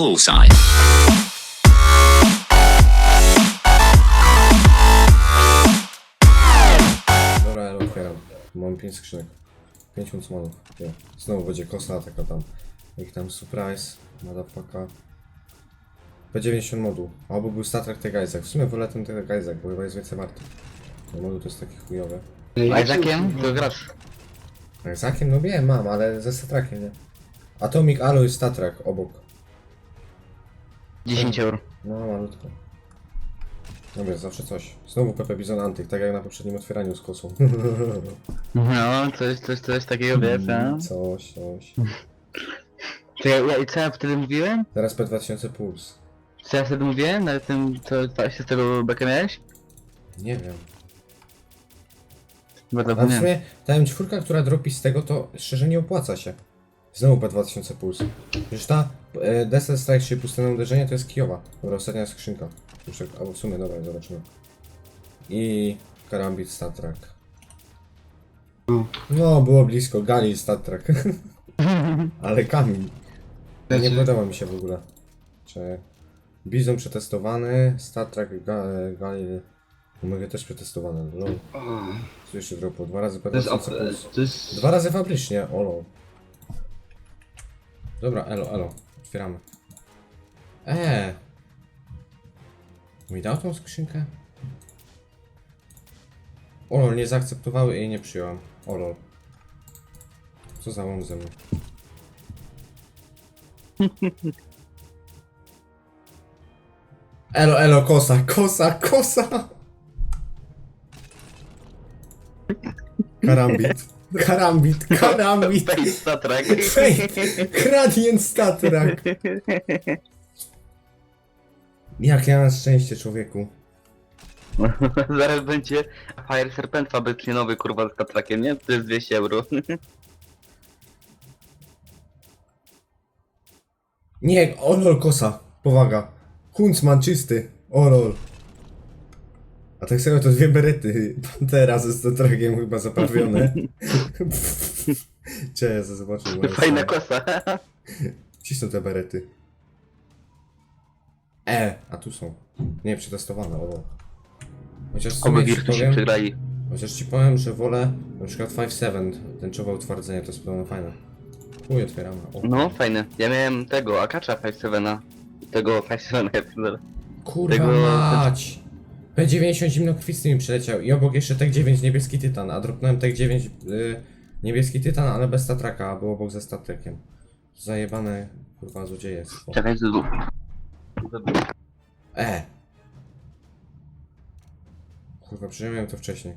Bullseye. Dobra, ale otwieram. Mam 5 skrzynek. 5 mucmanów. Nie. Znowu będzie kosa taka tam. Jak tam surprise. Motherfucker. P90 moduł. Albo był statek Tegajzak. W sumie wolę ten Tegajzak, bo chyba jest więcej warty. Ten moduł to jest taki chujowy. A Isaaciem to grasz. Tegajzakiem? No wiem, mam, ale ze statrakiem, nie? Atomic Alloy Statrak obok. 10 euro. No, malutko. Dobra, zawsze coś. Znowu Pepe Bizon Antyk, tak jak na poprzednim otwieraniu z kosą. No, coś, coś, coś takiego wiesz, a? coś, coś. To ja, ja, i co ja wtedy mówiłem? Teraz P2000 Puls. Co ja wtedy mówiłem? Na tym, co właśnie z tego bekę miałeś? Nie wiem. Bo to A w sumie ta M4, która dropi z tego, to szczerze nie opłaca się. Znowu P2000 Puls. Przecież ta Desert Strike się pustynne uderzenie to jest kijowa. Dobra, ostatnia skrzynka. Już, jak- albo w sumie, dobra, zobaczymy. I Karambit Star Trek. No, było blisko. Gali Star Trek. Ale kamień. Nie podoba mi się w ogóle. Czy... Bizon przetestowany, Star Trek Ga Gali... Omega też przetestowany, lol. Co jeszcze dropło? Dwa razy To jest, P2000 op- Puls. to jest... Dwa razy fabrycznie, olo. Dobra, elo, elo. Otwieramy. Eee. Mi dał tą skrzynkę? Olol, nie zaakceptowały i nie przyjąłem. Olol. Co za łom ze mną? Elo, elo, kosa, kosa, kosa! Karambit. Karambit, karambit. Space Star Trek. Fate, Gradient Statrak. Jak ja mam szczęście, człowieku. Zaraz będzie Fire Serpent fabrycznie nowy kurwa z katrakiem, nie? To jest 200 euro. Nie, olol kosa. Powaga. Huntsman czysty. Olol. A tak samo to dwie berety. Pantera ze Statrakiem chyba zaprawione. Cześć, ja zobaczę. moje Fajna kosa. Są te berety? E, a tu są. Nie, przetestowane, olol. Chociaż Oby sumie ci powiem. Chociaż ci powiem, że wolę na przykład 5-7, tęczowe utwardzenie, to jest pełno fajne. Chuj, otwieramy. O, No, fajne. Ja miałem tego, Akacza 5-7. Tego 5-7 ja Kurwa tego- mać! P90 zimnokrwisty mi przyleciał i obok jeszcze Tek 9 niebieski tytan, a dropnąłem Tek 9 y, niebieski tytan, ale bez statraka, a był obok ze statrekiem. Zajebane, kurwa, złodzieje. Czekaj, Zuzu. E! Kurwa, przyjąłem to wcześniej.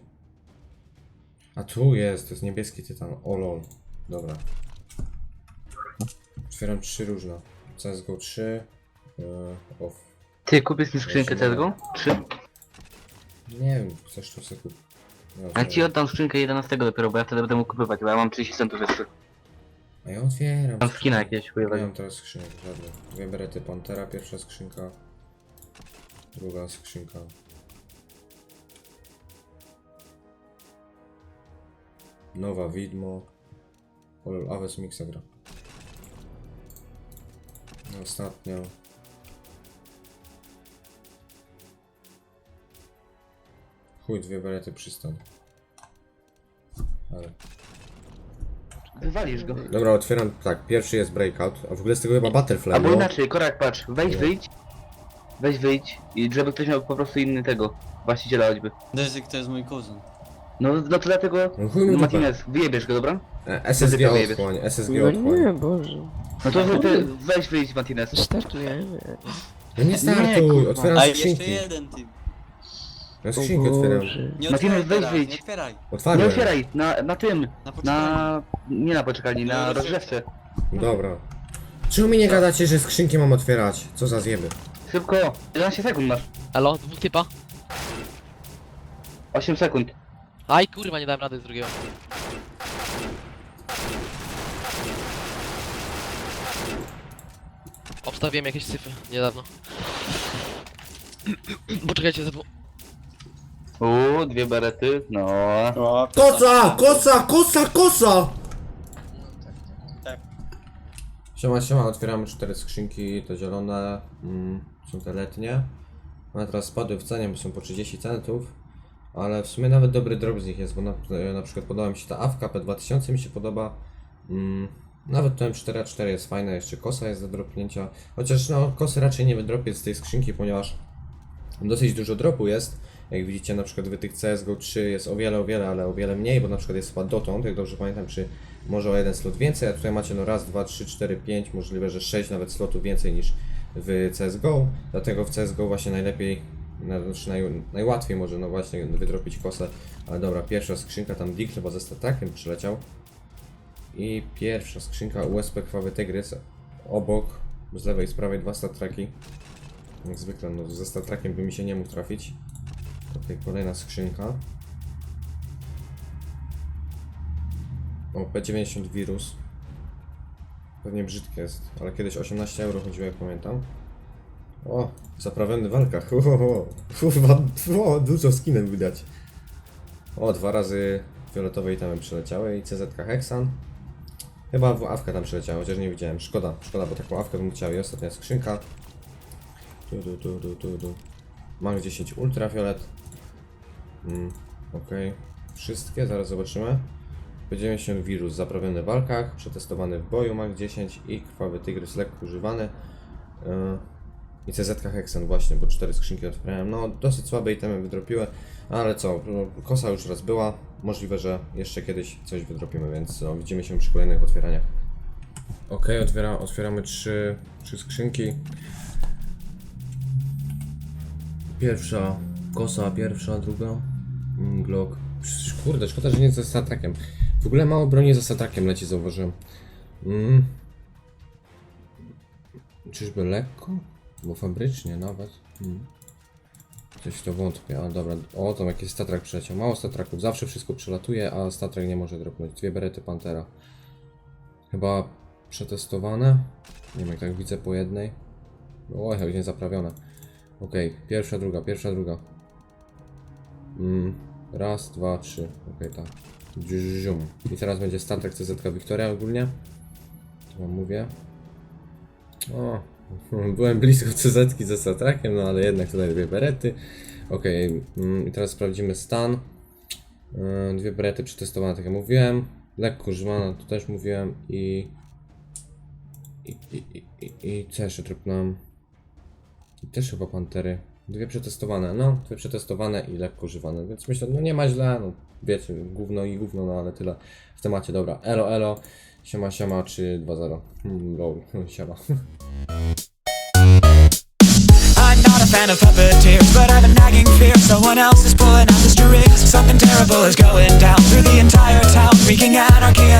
A tu jest, to jest niebieski tytan. O lol. Dobra. Otwieram trzy różne. CSGO 3. Yy, off. Ty, kupisz mi skrzynkę CSGO? 3? Nie wiem, chcesz to sobie kup. Ja Ja ci oddam skrzynkę 11 dopiero, bo ja wtedy będę mógł kupować, bo ja mam 30 centów jeszcze. A ja otwieram. Mam skina jakiegoś Nie chujowego. mam teraz skrzynek żadnych. Dwie berety Pantera, pierwsza skrzynka. Druga skrzynka. Nowa widmo. Olol, Aves Mixa gra. Ostatnio. Chuj, dwie berety przystań. Ale. Wywalisz go. Dobra, otwieram, tak, pierwszy jest Breakout, a w ogóle z tego chyba Butterfly, Albo no. inaczej, korak patrz, weź Nie. wyjdź. Weź wyjdź i żeby ktoś miał po prostu inny tego, właściciela choćby. Dezyk to jest mój kuzyn. No, no to dlatego, No chuj mi dupę. Martinez, wyjebiesz go, dobra? E, SSG odchłań, SSG No odchłań. nie, Boże. No to ty, weź wyjdź Martinez. Startujemy. No nie startuj, kurwa. otwieram A jeszcze skrzynki. jeden ty. Ja O skrzynki otwieram. Nie Martinez, otwieraj weź teraz, wyjdź. nie otwieraj. Nie otwieraj, na, na tym, Na na... nie na poczekalni, na Na rozgrzewce. Dobra. Czemu mi nie gadacie, że skrzynki mam otwierać? Co za zjeby? Szybko, 11 sekund masz. Halo, dwóch typa? 8 sekund. Aj kurwa, nie dałem rady z drugiego. Obstawiłem jakieś cyfry niedawno. Poczekajcie za dwu... Uuu, dwie berety, no. O, Kosa! Kosa! Kosa! Kosa! tak. Siema, siema, otwieramy cztery skrzynki, te zielone, mm, są te letnie. One teraz spadły w cenie, bo są po 30 centów. Ale w sumie nawet dobry drop z nich jest, bo na, na przykład podoba mi się ta awka P2000 mi się podoba. Mm, nawet to M4A4 jest fajne, jeszcze kosa jest do dropnięcia. Chociaż no, kosy raczej nie wydropię z tej skrzynki, ponieważ dosyć dużo dropu jest. Jak widzicie na przykład w tych CSGO 3 jest o wiele, o wiele, ale o wiele mniej, bo na przykład jest chyba dotąd, jak dobrze pamiętam, czy może o jeden slot więcej, a tutaj macie no raz, dwa, trzy, cztery, pięć, możliwe, że sześć nawet slotów więcej niż w CSGO, dlatego w CSGO właśnie najlepiej, na- znaczy naj, najłatwiej może no właśnie wydropić kosę, ale dobra, pierwsza skrzynka tam Dick chyba ze statakiem przyleciał. I pierwsza skrzynka USP Krwawy Tygrys, obok, z lewej i z prawej dwa statraki, jak zwykle no ze statrakiem by mi się nie mógł trafić, Okej, kolejna skrzynka. O, P90 wirus. Pewnie brzydkie jest, ale kiedyś 18 euro chodziło, jak pamiętam. O, zaprawiony w walkach. Dużo skinem widać. O, dwa razy fioletowe itemy przyleciały i CZ Hexan. Chyba w tam przyleciała, chociaż nie widziałem. Szkoda, szkoda, bo taką awkę bym chciał. I ostatnia skrzynka. Tu, tu, tu, tu, tu. Max 10 ultrafiolet. Mm, Okej. Wszystkie, zaraz zobaczymy. P90 wirus zaprawiony w walkach, przetestowany w boju Max 10 i krwawy tygrys lekko używany. Yy, I CZ Hexen właśnie, bo cztery skrzynki otwierałem. No, dosyć słabe itemy wydropiły, ale co, no, kosa już raz była. Możliwe, że jeszcze kiedyś coś wydropimy, więc no, widzimy się przy kolejnych otwieraniach. Okej, otwiera, otwieramy trzy, trzy skrzynki. Pierwsza kosa, pierwsza, druga. Mm, Glock. Kurde, szkoda, że nie ze statakiem. W ogóle mało broni ze statakiem leci, zauważyłem. Mm. Czyżby lekko? Bo fabrycznie nawet. Mm. Coś to wątpię, ale dobra. O, tam jakiś statrak przyleciał. Mało statraków. Zawsze wszystko przelatuje, a statrak nie może dropnąć. Dwie berety Pantera. Chyba przetestowane. Nie wiem, jak tak widzę po jednej. O, jak nie zaprawione. Okej, pierwsza, druga, pierwsza, druga. Mm, raz, dwa, trzy. Okej, tak. Dzium. I teraz będzie statek CZ Wiktoria ogólnie. To wam mówię. O, byłem blisko CZ ze statrakiem, no ale jednak tutaj dwie berety. Okej, mm, i teraz sprawdzimy stan. Yy, Dwie berety przetestowane, tak jak mówiłem. Lekko używane, to też mówiłem. I. I, i, i, i, i co jeszcze trupnąłem? I też chyba pantery. Dwie przetestowane, no, dwie przetestowane i lekko używane, więc myślę, no nie ma źle, no wiecie, gówno i gówno, no ale tyle w temacie, dobra, elo, elo, siema, siema, czy 2-0, hmm, lol, siema. Fan of puppeteers, but I have a nagging fear someone else is pulling out the strings. Something terrible is going down through the entire town, wreaking anarchy